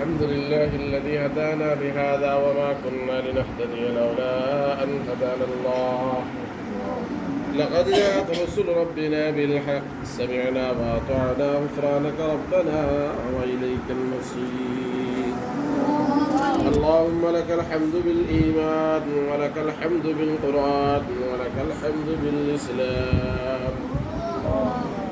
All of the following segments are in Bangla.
الحمد لله الذي هدانا بهذا وما كنا لنهتدي لولا أن هدانا الله. لقد جاءت رسل ربنا بالحق. سمعنا وأطعنا غفرانك ربنا وإليك المصير. اللهم لك الحمد بالإيمان ولك الحمد بالقرآن ولك الحمد بالإسلام.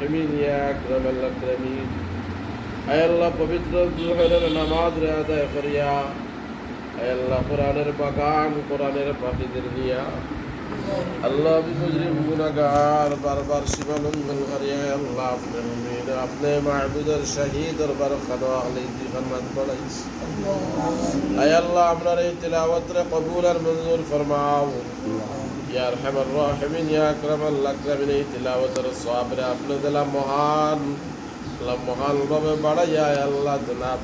রাহিমিন আল্লাহ আকরামিন নামাজ রে আদায় করিয়া, আয় বাগান, কোরআনের পাখিদের নিয়া। আল্লাহ বিমুজরিম গুনাগার বারবার শিবালঙ্গন করিয়া আল্লাহ, আপনার আপনি মাহবুদের শাহী দরবার খানো আলী জিহান্নাত আপনার এই তিলাওয়াতরে কবুল আর মঞ্জুর ফরমাও। ইয়া আরহামার রাহিমিন ইয়া আকরামাল আকরামিন এই তিলাওয়াতের সওয়াব রে আপনি দিলা মহান আল্লাহ মহান ভাবে বাড়াইয়া আয় আল্লাহ জনাব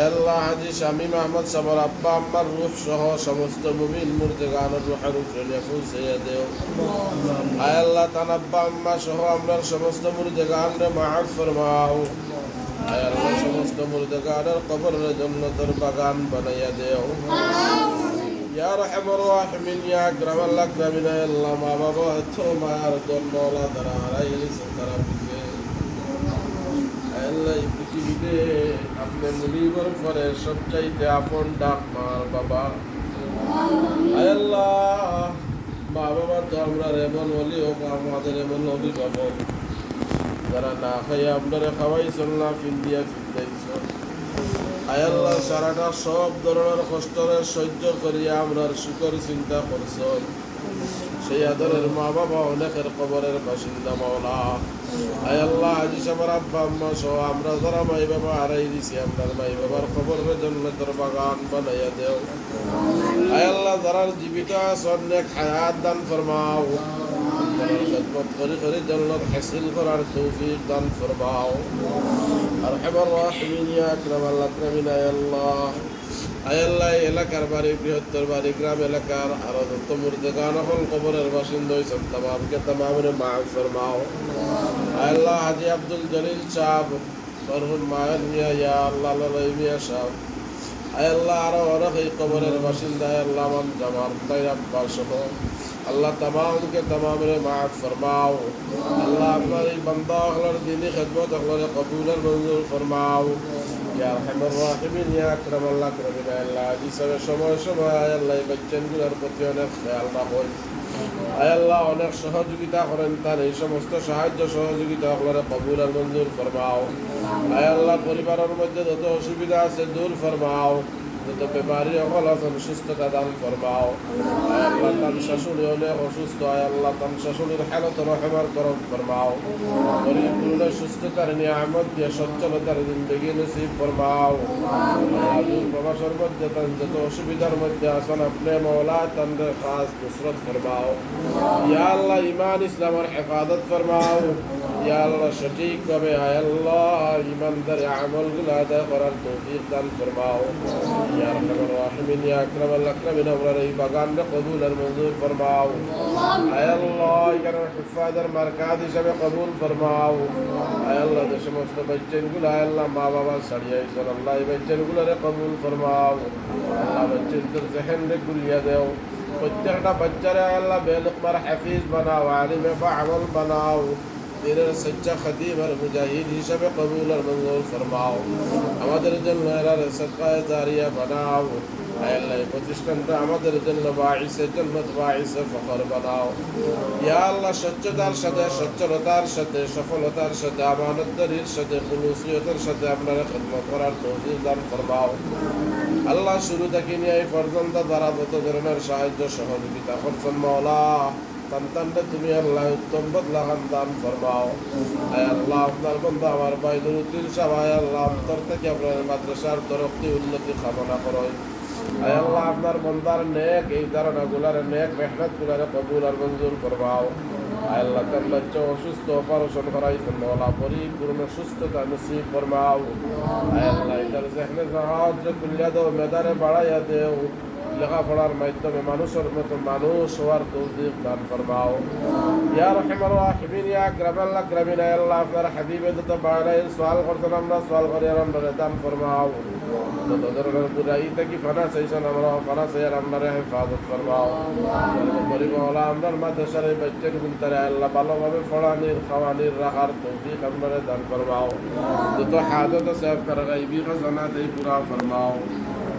আল্লাহ হাজি শামীম আহমদ সাবর আব্বা আম্মার রূহ সহ সমস্ত মুমিন মুর্দেগান রুহের উপরে দেও আয় আল্লাহ তান আব্বা আম্মা সহ সমস্ত মুর্দেগান রে মাফ ফরমাও আয় আল্লাহ সমস্ত কবরের জন্য তোর বাগান বানাইয়া দেও ইয়া রহমান রাহিমিন ইয়া আকরামাল আকরামিন আল্লাহ মা বাবা তো মার জন্য আল্লাহ তারা হারাই গেছেন তারা পিছে আল্লাহ এই পৃথিবীতে আপনি মুনিবর পরে সবচাইতে আপন ডাক মার বাবা আল্লাহ মা বাবা তো আমরা এমন হলি হোক আমাদের এমন অভিভাবক যারা না খাইয়া আপনারা খাওয়াইছেন না ফিন্দাইছ আয় আল্লাহ সারাটা সব ধরনের কষ্টরে সহ্য করিয়া আমরা সুখের চিন্তা করছেন সেই আদরের মা বাবা অনেকের কবরের বাসিন্দা মাওলা। আয় আল্লাহ, আজি সবার আব্বা, আম্মা সহ আমরা যারা মাই বাবা হারাই দিছি আপনার মাই বাবার খবরের জন্য তোর বাগান বানাইয়া দেও। আয় আল্লাহ যারা জীবিত অনেক হায়াত দান ফরমাও। খেদমত করে করে জন্নত হাসিল করার তৌফিক দান ফরমাও। আর হেবার রাহিমিন ইয়া আকরাম আল্লাহ আকরামিন আয় আল্লাহ আয়াল্লাহ এলাকার বাড়ি, বৃহত্তর বাড়ি, গ্রাম এলাকার আর দত্ত মুর্দেগান হল, কবরের বাসিন্দা হয়েছেন তামামকে তামামের মা ফরমাও। আয়াল্লাহ হাজি আব্দুল জলিল সাহ মরহুম মায়ের মিয়া, ইয়া আল্লাহ মিয়া সাহ আয়াল্লাহ আরও অনেক এই কবরের বাসিন্দা আল্লাহ জামার তাই আব্বা সহ। আল্লাহ তামামকে তামামের মা ফরমাও। আল্লাহ এই বান্দা হলার দিনী খেদমত হলার কবুলের মঞ্জুর ফরমাও। ইয়া আরহামার রাহিমিন, ইয়া আল্লাহ করবেন আল্লাহ হিসাবে সময় সময় আল্লাহ, এই বাচ্চাগুলোর প্রতি অনেক খেয়াল আয় আল্লাহ, অনেক সহযোগিতা করেন তার। এই সমস্ত সাহায্য সহযোগিতা আপনারা কবুল আর মঞ্জুর ফরমাও। আল্লাহ, পরিবারের মধ্যে যত অসুবিধা আছে দূর ফরমাও। যত বেমারি অকল আছেন সুস্থতা দান করবাও আল্লাহ তার শাশুড়ি অনেক অসুস্থ আয় আল্লাহ তার শাশুড়ির হালত রহমার করম ফরমাও পরিপূর্ণ সুস্থতার নিয়ামত দিয়ে সচ্ছলতার জিন্দগি নসিব দূর প্রবাসের মধ্যে তার যত অসুবিধার মধ্যে আছেন, আপনি মৌলা তাদের খাস নুসরত ফরমাও ইয়া আল্লাহ ইমান ইসলামের হেফাজত ফরমাও ইয়া আল্লাহ, সঠিকভাবে আয় আল্লাহ ইমানদার আমলগুলো আদায় করার তৌফিক দান ফরমাও ইয়া আরহামার রাহিমিন ইয়া আকরামাল আকরামিন আমরা এই বাগানটা কবুল আর মঞ্জুর ফরমাও আয় আল্লাহ এখানে হিফাজের মার্কাজ হিসাবে কবুল ফরমাও আয় আল্লাহ যে সমস্ত বাচ্চাগুলো আয় আল্লাহ মা বাবা ছাড়িয়েছেন আল্লাহ এই বাচ্চাগুলোরে কবুল ফরমাও আল্লাহ বাচ্চাদের জেহেন রে গুলিয়া দেও প্রত্যেকটা বাচ্চারে আল্লাহ বেলুকমার হাফিজ বানাও আলিমে বা আমল বানাও দিনের সচ্চা খতিম আর মুজাহিদ হিসাবে কবুল আর মঞ্জুর ফরমাও। আমাদের জন্য এরা সদকায় জারিয়া বানাও। প্রতিষ্ঠানটা আমাদের জন্য বাঈসে ফখর বানাও। ইয়া আল্লাহ, স্বচ্ছতার সাথে, সচ্ছলতার সাথে, সফলতার সাথে, আমানতদারির সাথে খুলুসিয়তের সাথে আপনারা খেদমত করার তৌফিক দান ফরমাও। আল্লাহ শুরু থেকে নিয়ে এই পর্যন্ত দ্বারা যত ধরনের সাহায্য সহযোগিতা করছেন মৌলা সন্তানটা তুমি আল্লাহ উত্তম বদলা খান ফরমাও। আয় আল্লাহ, আপনার বন্ধু আমার ভাই নুরুদ্দিন সাহেব, আয় আল্লাহ অন্তর থেকে আপনার মাদ্রাসার তরফটি উন্নতি কামনা করো। আয় আল্লাহ, আপনার বন্দার নেক, এই ধারণাগুলার নেক মেহনত গুলারে কবুল আর মঞ্জুর করবাও আয় আল্লাহ, তার লজ্জ অসুস্থ অপারেশন মৌলা পরিপূর্ণ সুস্থতা ফরমাও। আয় আল্লাহ খুলিয়া দাও, মেদারে বাড়াইয়া দেও। লেখাপড়ার মাধ্যমে মানুষের মতো মানুষ হওয়ার তৌফিক দান ফরমাও। ইয়া রহমান রাহিমিন, ইয়া আকরামিন, আয় আল্লাহ আপনার হাবিবে যত বাড়াই সওয়াল করতেন আমরা সওয়াল করি আমরা দান ফরমাও। যত ধরনের বুড়াই থেকে ফানা চাইছেন, আমরা ফানা চাইয়ার আমরা হেফাজত ফরমাও। পরিমহলা আমরার মাদ্রাসার এই বাচ্চার গুনতারে আল্লাহ ভালোভাবে ফড়ানির খাওয়ানির রাখার তৌফিক আমরা দান ফরমাও। যত হাজত আছে আপনার গাইবি খাজানাত এই পুরা ফরমাও।